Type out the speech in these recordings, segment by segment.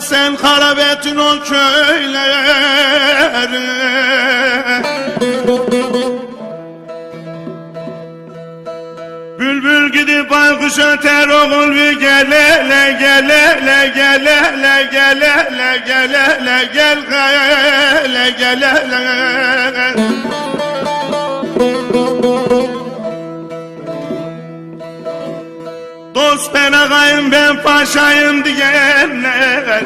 gurbet sen harabetin o köyleri Bülbül gidip baykuş öter oğul bir gelele gelele gelele gelele gelele gel gele gelele Dost ben ağayım ben paşayım diyenler.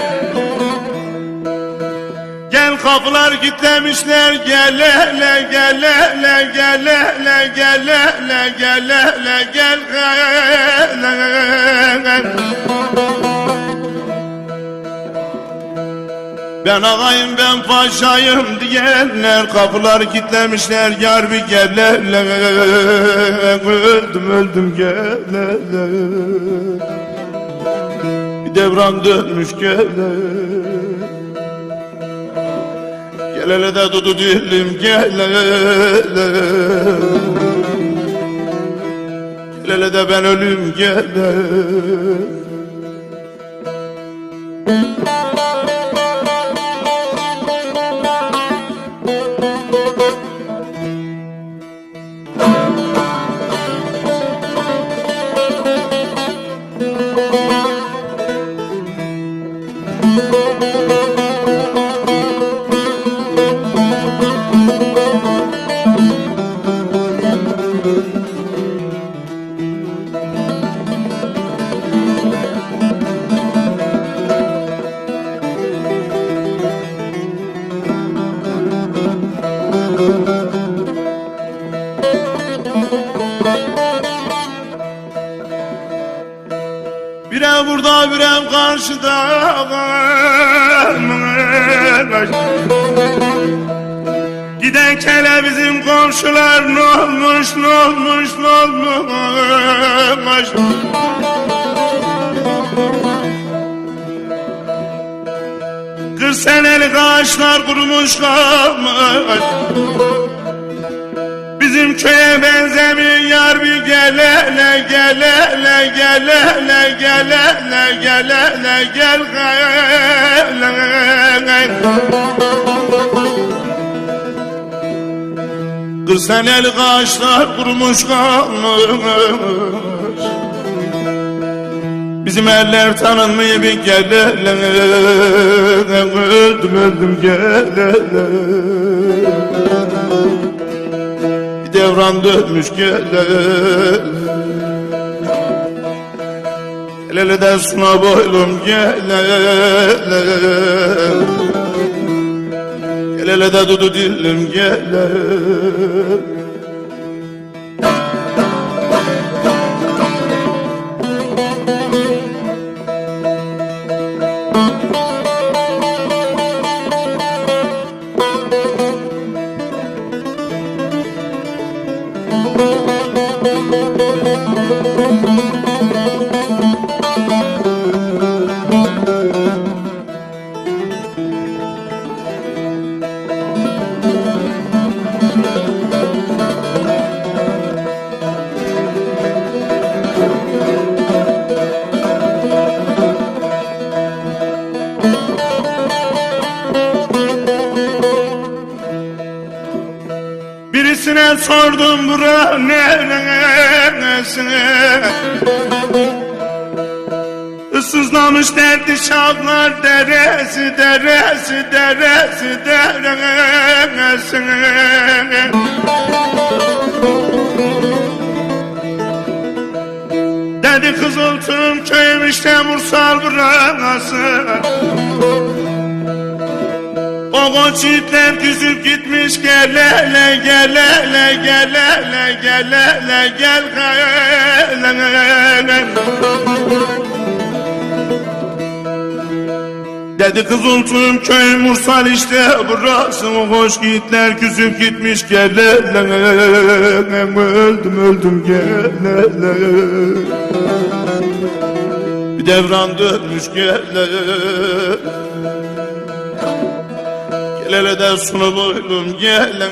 Gel kapılar kitlemişler gel hele gel hele gel hele gel hele gel hele gel hele Ben ağayım ben paşayım diyenler Kapılar kitlemişler yar bir gel hele Öldüm öldüm gel hele Bir devran dönmüş gel hele Gel hele de dudu dilim gel hele. Gel hele de ben ölüm gel hele Bire burada bire karşıda Giden kele bizim komşular ne olmuş ne olmuş ne olmuş? Kırk senelik ağaçlar kurumuş kalmış Bizim köye benzemeyen yar bir gel hele gel hele gel hele gel gel gel hele Kırk senelik ağaçlar kurumuş kalmış. Bizim eller tanınmıyor bir gel hele Öldüm öldüm gel hele bir devran dönmüş gel El eleden suna boylum gel El elede dudu dilim gel Birisine sordum bura neresine Issızlamış dertli şavlar deresi deresi deresi deresine. Dedi kızıltım köyüm işte Mursal burası koç yiğitler küsüp gitmiş gel hele gel hele gel hele gel hele gel hele Dedi kızıltım köy Mursal işte burası hoş yiğitler küsüp gitmiş gel Öldüm öldüm gel hele devran dönmüş gel Gel de sunu boylum gel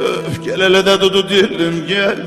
Öf gel hele de dudu dilim gel